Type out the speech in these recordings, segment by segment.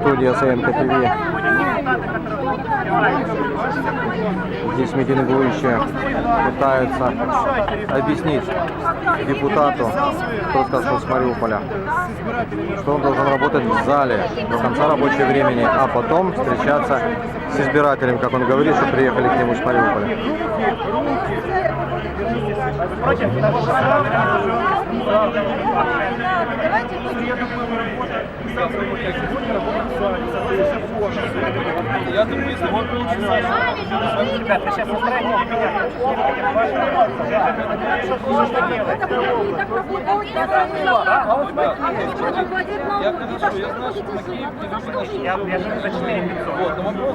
Студия СМК ТВ. Здесь митингующие пытаются объяснить депутату, кто сказал, с Мариуполя, что он должен работать в зале до конца рабочего времени, а потом встречаться с избирателем, как он говорит, что приехали к нему с Мариуполя. Вы против? Давайте Я думаю, если он получится. Ребята, сейчас устраивайте меня. Что делать? Я хорошо, я знаю, что Макеев не Я же за 4 500. Вот, но вопрос...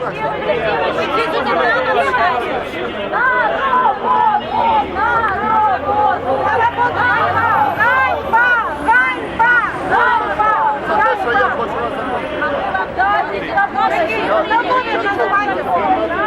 на кухне. Саныч, пожалуйста. Ганьба,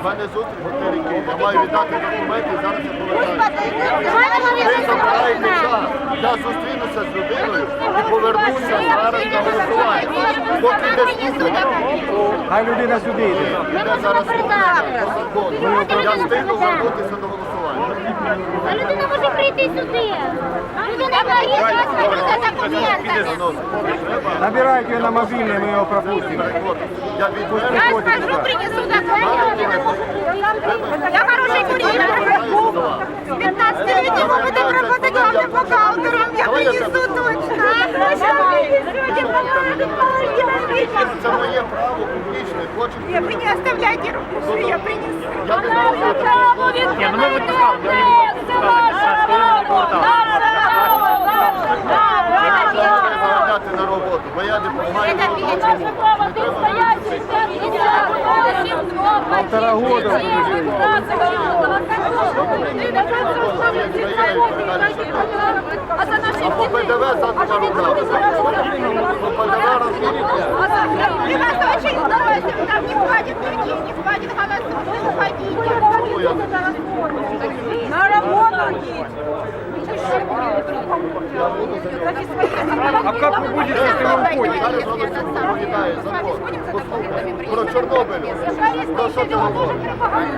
У мене зустріч готелі Київ. Я маю віддати документи і зараз я повертаюся Ви забираєте час. Я зустрінуся з людиною і повернуся зараз на голосування. Поки не слухаю. Хай людина сюди йде. Іде зараз слухання по закону. Я встигну вернутися до голосування. А людина може прийти сюди. Людина має за документами. Набирайте ее на мобильный, мы его пропустим. Я відповідаю. Я скажу, принесу документы. Я бухгалтером. Я принесу точно. Це моє право публічне. Хочу. Вы не оставляйте руку, я принесу. Я не знаю, що це. Не, ну мы вот сказал, я не заробляти на роботу, бо я не допомагаю. Полтора года уже А за А по ПДВ задова рука. По ПДВ розмірюється. Ребята, очень давайте, там не хватит людей, не хватит голосов. Вы уходите. На работу А как вы будете, если вы уходите? Про Чернобыль. Про Чорнобиль. То що ти говориш?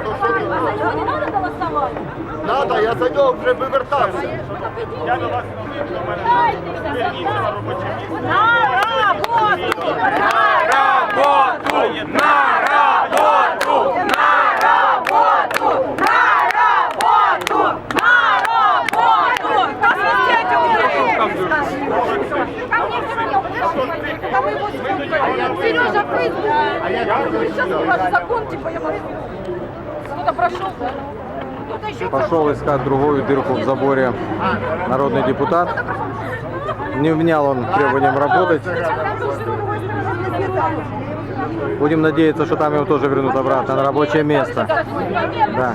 То що ти говориш? не надо? Я за нього вже вивертався. Я до вас до мене на робоче місце. Сережа, прыгай. Сейчас у вас закон, типа, я могу. Кто-то прошел, да? Пошел искать другую дырку в заборе народный депутат. Не внял он требованием работать. Будем надеяться, что там его тоже вернут обратно на рабочее место. Да.